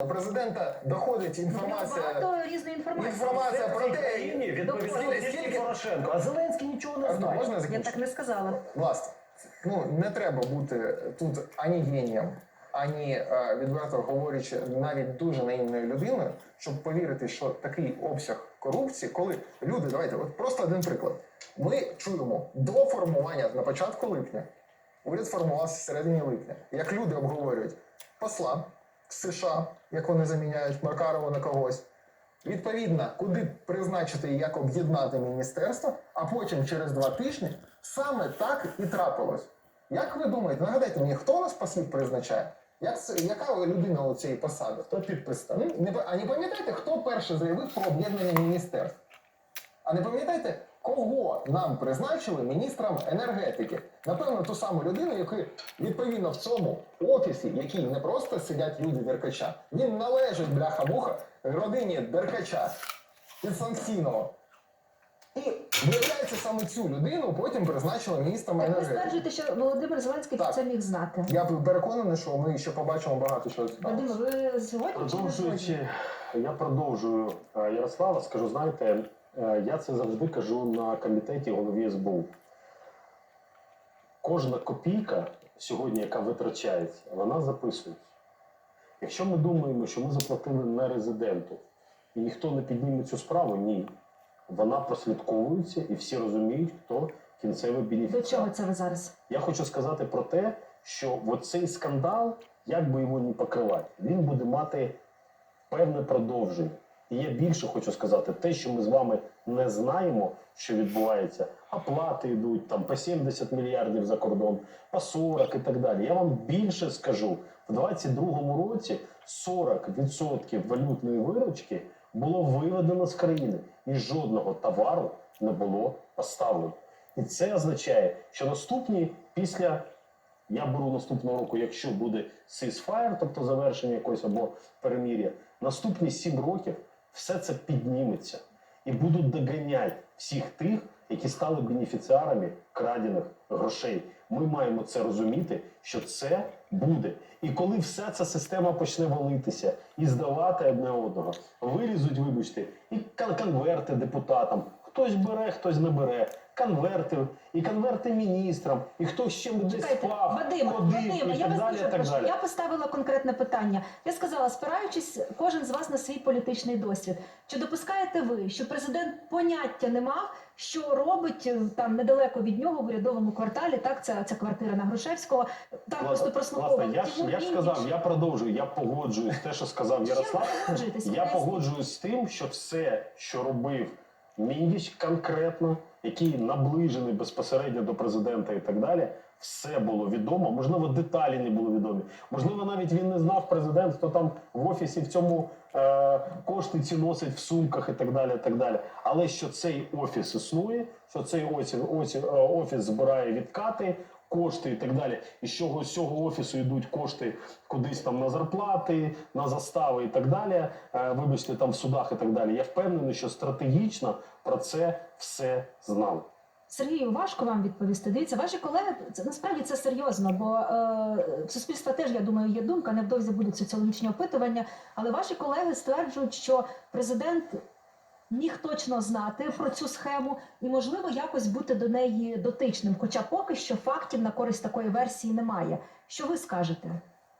До президента доходить інформація. Багато різної інформації. Інформація про те, країні відповідає Скільки- тільки Порошенко, а Зеленський нічого не Артур, знає. можна я Я закінчу? так не сказала. Власне, ну не треба бути тут ані генієм, ані е, відверто говорячи, навіть дуже наївною людиною, щоб повірити, що такий обсяг корупції, коли люди, давайте, от просто один приклад. Ми чуємо до формування на початку липня, уряд формувався в середині липня. Як люди обговорюють посла США, як вони заміняють Маркарова на когось. Відповідно, куди призначити і як об'єднати міністерство, а потім через два тижні саме так і трапилось. Як ви думаєте, нагадайте мені, хто у нас послів призначає? Як яка людина у цієї посади? Хто підписав? Не, а не пам'ятаєте, хто перше заявив про об'єднання міністерств? А не пам'ятаєте, кого нам призначили міністром енергетики? Напевно, ту саму людину, яку відповідно в цьому офісі, який не просто сидять люди Деркача, він належить бляха-муха родині Деркача підсанкційного. І виявляється, саме цю людину потім призначили міністром Так ви енергетики. стверджуєте, що Володимир Зеленський Так. це міг знати. Я переконаний, що ми ще побачимо багато чого. цікавого. Ви згодні чи не? Продовжуючи, я продовжую е, Ярослава, скажу, знаєте, я це завжди кажу на комітеті голові СБУ. Кожна копійка сьогодні, яка витрачається, вона записується. Якщо ми думаємо, що ми заплатили не резиденту, і ніхто не підніме цю справу, ні. Вона прослідковується і всі розуміють, хто кінцевий До бенефіціар. чого це ви зараз? Я хочу сказати про те, що цей скандал, як би його не покривати, він буде мати певне продовження. І я більше хочу сказати, те, що ми з вами не знаємо, що відбувається, оплати йдуть там по 70 мільярдів за кордон, по 40 і так далі. Я вам більше скажу: в 2022 році 40% валютної виручки було виведено з країни, і жодного товару не було поставлено. І це означає, що наступні після я беру наступного року, якщо буде ceasefire, тобто завершення якогось або перемір'я, наступні сім років все це підніметься і будуть доганяти всіх тих, які стали бенефіціарами крадених грошей. Ми маємо це розуміти, що це буде. І коли вся ця система почне валитися і здавати одне одного, вилізуть, вибачте, і кон- конверти депутатам. Хтось бере, хтось не бере. Конверти, і конверти міністрам, і хтось ще десь впав, Вадиме, ходив, Вадиме, і я так вас далі, дуже так прошу. далі. Я поставила конкретне питання. Я сказала, спираючись кожен з вас на свій політичний досвід. Чи допускаєте ви, що президент поняття не мав, що робить е, там недалеко від нього в урядовому кварталі? Так, це, це квартира на Грушевського. Там просто прослуховував. Власне, я ж, я ж сказав, я продовжую, я погоджуюсь те, що сказав чим Ярослав. ви погоджуєтесь? Я Поясніть. погоджуюсь з тим, що все, що робив Міндіч конкретно, який наближений безпосередньо до президента і так далі, все було відомо. Можливо, деталі не були відомі. Можливо, навіть він не знав президент, хто там в офісі в цьому е, кошти ці носить в сумках і так далі. і так далі. Але що цей офіс існує, що цей офіс, офіс, офіс збирає відкати. Кошти і так далі, і з цього, з цього офісу йдуть кошти кудись там на зарплати, на застави і так далі. Е, вибачте, там в судах і так далі. Я впевнений, що стратегічно про це все знали. Сергію, важко вам відповісти. Дивіться, ваші колеги це насправді це серйозно, бо е, в суспільства теж я думаю є думка. Невдовзі будуть соціологічні опитування. Але ваші колеги стверджують, що президент міг точно знати про цю схему і, можливо, якось бути до неї дотичним. Хоча поки що фактів на користь такої версії немає. Що ви скажете?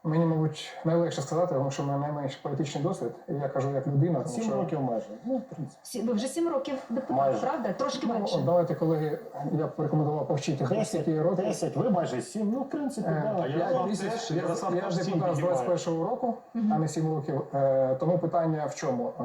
Мені, мабуть, найлегше сказати, тому що в мене найменший політичний досвід. І я кажу як людина, тому Сім що років майже. Ну, в принципі. Ви вже сім років депутат, Майже. правда? Трошки Ну, менше. давайте, колеги, я б порекомендував повчити скільки років. 10, ви майже 7, ну, в принципі, Е, так. п'ять місяців. Я, Ярослав я ж сім депутат з піднімає. 21-го року, а не 7 років. Е, Тому питання в чому? Е,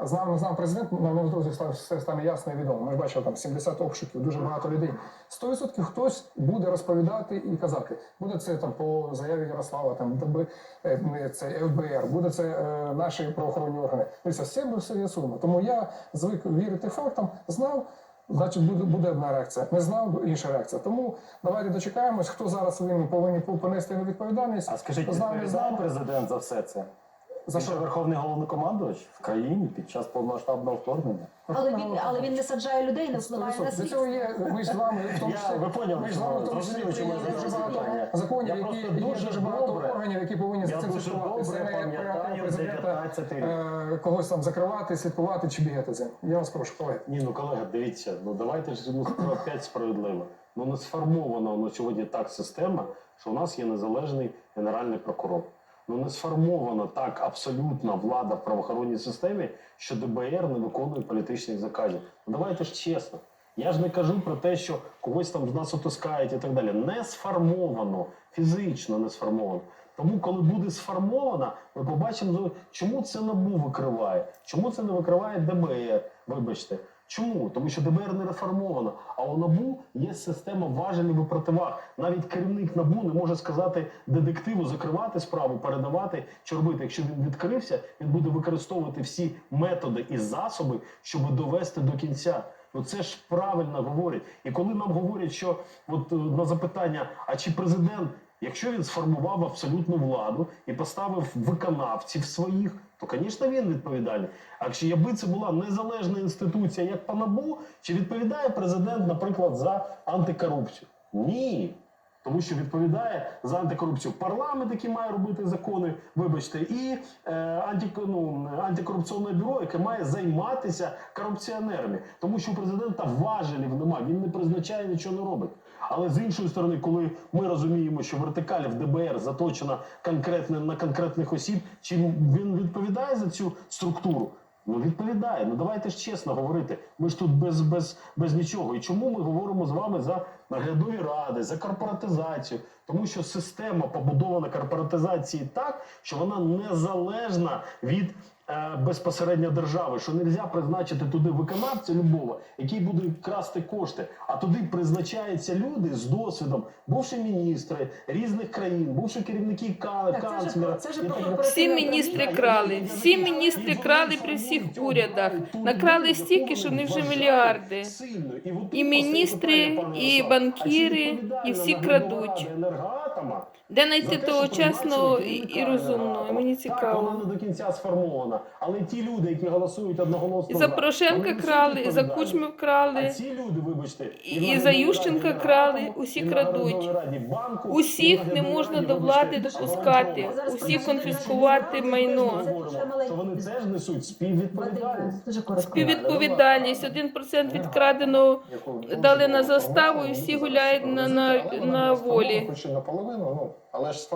Знав, знав президент, але невдовзі став- все стане ясно і відомо. Ми ж бачили там 70 обшуків, дуже багато людей. 100% хтось буде розповідати і казати. Буде це там по заяві Ярослава, там ДБ, е, це ФБР, буде це е, наші правоохоронні органи. Дивіться, все ми все з'ясуємо. Тому я звик вірити фактам, знав. Значить, буде, буде одна реакція. Не знав інша реакція. Тому давайте дочекаємось, хто зараз винен повинні понести відповідальність. А скажіть, знав, не знав. президент за все це? За що? верховний головнокомандувач в країні під час повномасштабного вторгнення. Але він, але він не саджає людей, не впливає на 100%. Світ. цього є, ми ж з вами, в тому числі, ви поняли, ми ж з вами в тому числі чому я прийняли дуже багато законів, які дуже дуже багато органів, які повинні за цим слідкувати. Це не як порядок пам'ятаю президента 19 рік. е, когось там закривати, слідкувати чи бігати за. Я вас прошу, колеги. Ні, ну колеги, дивіться, ну давайте ж ну, опять справедливо. Ну не сформована на сьогодні так система, що у нас є незалежний генеральний прокурор. Ну не сформована так абсолютна влада в правоохоронній системі, що ДБР не виконує політичних заказів. Ну давайте ж чесно. Я ж не кажу про те, що когось там з нас утискають і так далі. Не сформовано, фізично не сформовано. Тому, коли буде сформована, ми побачимо, ну, чому це НАБУ викриває, чому це не викриває ДБР. Вибачте, чому? Тому що ДБР не реформовано, а у НАБУ є система важелів і противаг. Навіть керівник НАБУ не може сказати детективу закривати справу, передавати чи робити. Якщо він відкрився, він буде використовувати всі методи і засоби, щоб довести до кінця. Ну це ж правильно говорять. І коли нам говорять, що от е, на запитання, а чи президент, якщо він сформував абсолютну владу і поставив виконавців своїх, то, звісно, він відповідальний. А якщо якби це була незалежна інституція, як по НАБУ, чи відповідає президент, наприклад, за антикорупцію? Ні. Тому що відповідає за антикорупцію парламент, який має робити закони, вибачте, і е, анті, ну, антикорупційне бюро, яке має займатися корупціонерами. Тому що у президента важелів немає, він не призначає нічого не робить. Але з іншої сторони, коли ми розуміємо, що вертикаль в ДБР заточена конкретно на конкретних осіб, чи він відповідає за цю структуру? Ну відповідає. Ну давайте ж чесно говорити. Ми ж тут без, без, без нічого. І чому ми говоримо з вами за наглядові ради, за корпоратизацію? Тому що система побудована корпоратизації так, що вона незалежна від безпосередньо держави, що не можна призначити туди виконавця любого, який буде красти кошти, а туди призначаються люди з досвідом, бувші міністри різних країн, бувші керівники Так, це канцлера. це вже і про Всі міністри крали, всі міністри крали при всіх урядах, накрали стільки, що вони вже мільярди. І, міністри, і банкіри, і всі крадуть. Енергоатома Де знайти те, того чесного і, і розумного? енергоатома? Мені Так, вона цікаво. не до кінця сформована. Але ті люди, які голосують одноголосно, І за Порошенка крали, і за. Кучми А крали. ці люди, вибачте, І- і за Ющенка раді крали, усі крадуть. раді банку, Усіх не можна раді, до влади допускати, усі конфіскувати майно. Це що вони бізнес. теж несуть співвідповідальність. Співвідповідальність, 1% відкраденого дали на заставу, і всі гуляють на- на- на волі. Хоч і наполовину, ну, але ж